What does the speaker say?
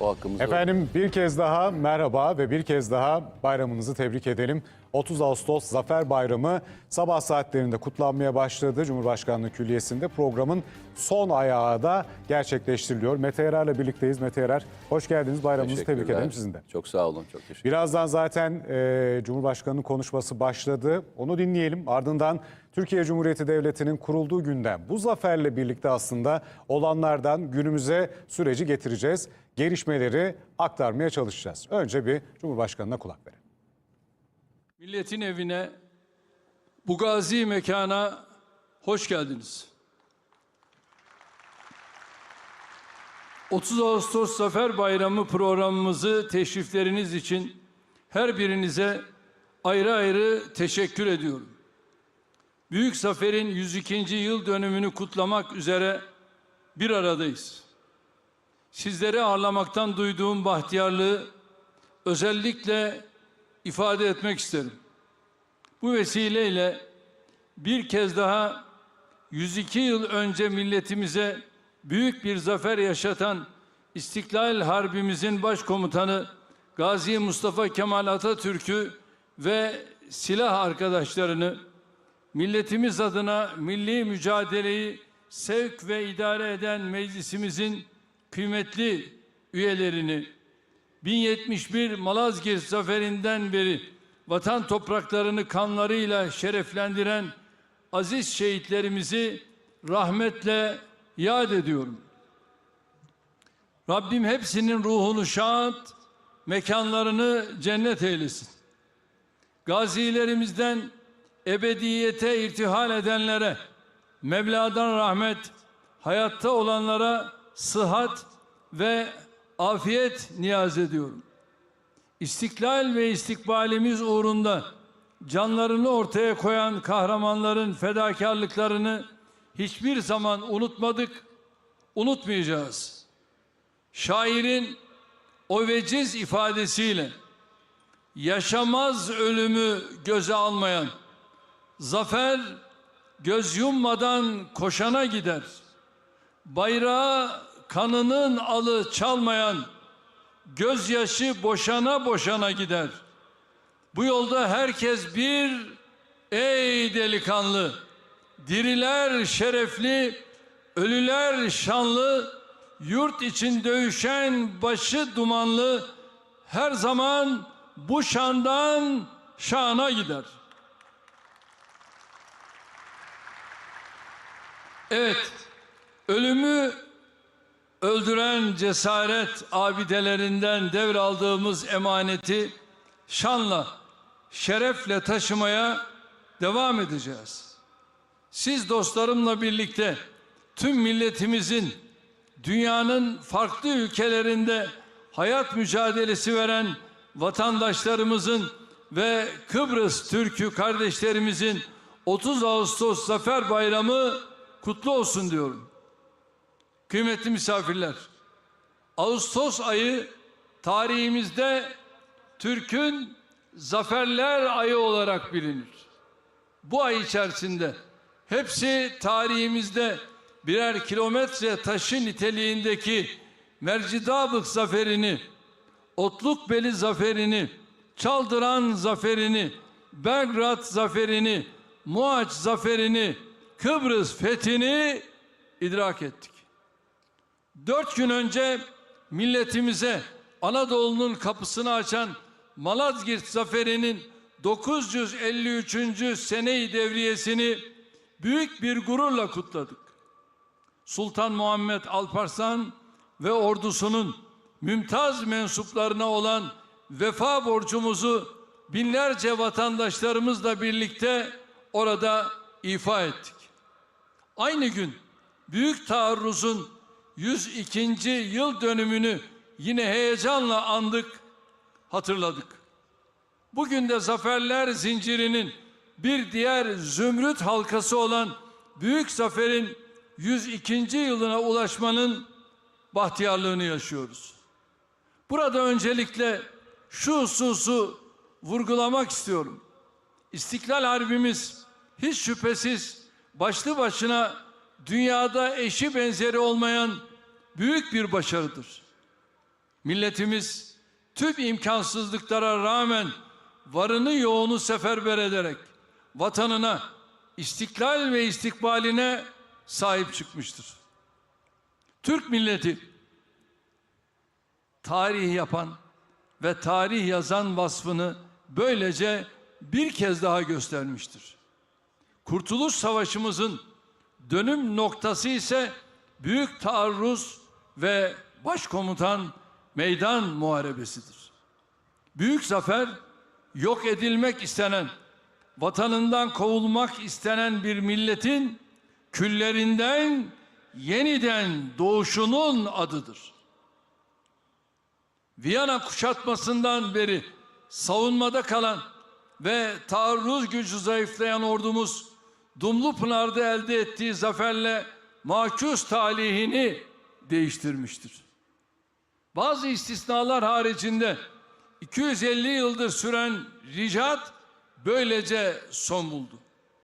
O hakkımız. Efendim bir kez daha merhaba ve bir kez daha bayramınızı tebrik edelim. 30 Ağustos Zafer Bayramı sabah saatlerinde kutlanmaya başladı. Cumhurbaşkanlığı Külliyesi'nde programın son ayağı da gerçekleştiriliyor. Mete Yarar'la birlikteyiz. Mete Yarar hoş geldiniz. Bayramınızı tebrik ederim sizin de. Çok sağ olun. Çok teşekkür Birazdan zaten e, Cumhurbaşkanı'nın konuşması başladı. Onu dinleyelim. Ardından Türkiye Cumhuriyeti Devleti'nin kurulduğu günden bu zaferle birlikte aslında olanlardan günümüze süreci getireceğiz. Gelişmeleri aktarmaya çalışacağız. Önce bir Cumhurbaşkanı'na kulak verelim. Milletin evine, bu gazi mekana hoş geldiniz. 30 Ağustos Zafer Bayramı programımızı teşrifleriniz için her birinize ayrı ayrı teşekkür ediyorum. Büyük Zafer'in 102. yıl dönümünü kutlamak üzere bir aradayız. Sizleri ağırlamaktan duyduğum bahtiyarlığı özellikle ifade etmek isterim. Bu vesileyle bir kez daha 102 yıl önce milletimize büyük bir zafer yaşatan İstiklal Harbimizin başkomutanı Gazi Mustafa Kemal Atatürk'ü ve silah arkadaşlarını milletimiz adına milli mücadeleyi sevk ve idare eden meclisimizin kıymetli üyelerini 1071 Malazgirt zaferinden beri vatan topraklarını kanlarıyla şereflendiren aziz şehitlerimizi rahmetle yad ediyorum. Rabbim hepsinin ruhunu şad, mekanlarını cennet eylesin. Gazilerimizden ebediyete irtihal edenlere Mevla'dan rahmet, hayatta olanlara sıhhat ve afiyet niyaz ediyorum. İstiklal ve istikbalimiz uğrunda canlarını ortaya koyan kahramanların fedakarlıklarını hiçbir zaman unutmadık, unutmayacağız. Şairin o veciz ifadesiyle yaşamaz ölümü göze almayan, zafer göz yummadan koşana gider. Bayrağı kanının alı çalmayan, gözyaşı boşana boşana gider. Bu yolda herkes bir, ey delikanlı, diriler şerefli, ölüler şanlı, yurt için dövüşen başı dumanlı, her zaman bu şandan şana gider. Evet, ölümü öldüren cesaret abidelerinden devraldığımız emaneti şanla, şerefle taşımaya devam edeceğiz. Siz dostlarımla birlikte tüm milletimizin dünyanın farklı ülkelerinde hayat mücadelesi veren vatandaşlarımızın ve Kıbrıs Türk'ü kardeşlerimizin 30 Ağustos Zafer Bayramı kutlu olsun diyorum. Kıymetli misafirler, Ağustos ayı tarihimizde Türk'ün zaferler ayı olarak bilinir. Bu ay içerisinde hepsi tarihimizde birer kilometre taşı niteliğindeki Mercidabık zaferini, Otlukbeli zaferini, Çaldıran zaferini, Belgrad zaferini, Muaç zaferini, Kıbrıs fethini idrak ettik. Dört gün önce milletimize Anadolu'nun kapısını açan Malazgirt Zaferi'nin 953. seneyi devriyesini büyük bir gururla kutladık. Sultan Muhammed Alparslan ve ordusunun mümtaz mensuplarına olan vefa borcumuzu binlerce vatandaşlarımızla birlikte orada ifa ettik. Aynı gün büyük taarruzun 102. yıl dönümünü yine heyecanla andık, hatırladık. Bugün de zaferler zincirinin bir diğer zümrüt halkası olan Büyük Zafer'in 102. yılına ulaşmanın bahtiyarlığını yaşıyoruz. Burada öncelikle şu hususu vurgulamak istiyorum. İstiklal Harbimiz hiç şüphesiz başlı başına dünyada eşi benzeri olmayan büyük bir başarıdır. Milletimiz tüm imkansızlıklara rağmen varını yoğunu seferber ederek vatanına, istiklal ve istikbaline sahip çıkmıştır. Türk milleti tarih yapan ve tarih yazan vasfını böylece bir kez daha göstermiştir. Kurtuluş Savaşımızın dönüm noktası ise büyük taarruz ve başkomutan meydan muharebesidir. Büyük zafer yok edilmek istenen, vatanından kovulmak istenen bir milletin küllerinden yeniden doğuşunun adıdır. Viyana kuşatmasından beri savunmada kalan ve taarruz gücü zayıflayan ordumuz Dumlupınar'da elde ettiği zaferle makus talihini değiştirmiştir. Bazı istisnalar haricinde 250 yıldır süren ricat böylece son buldu.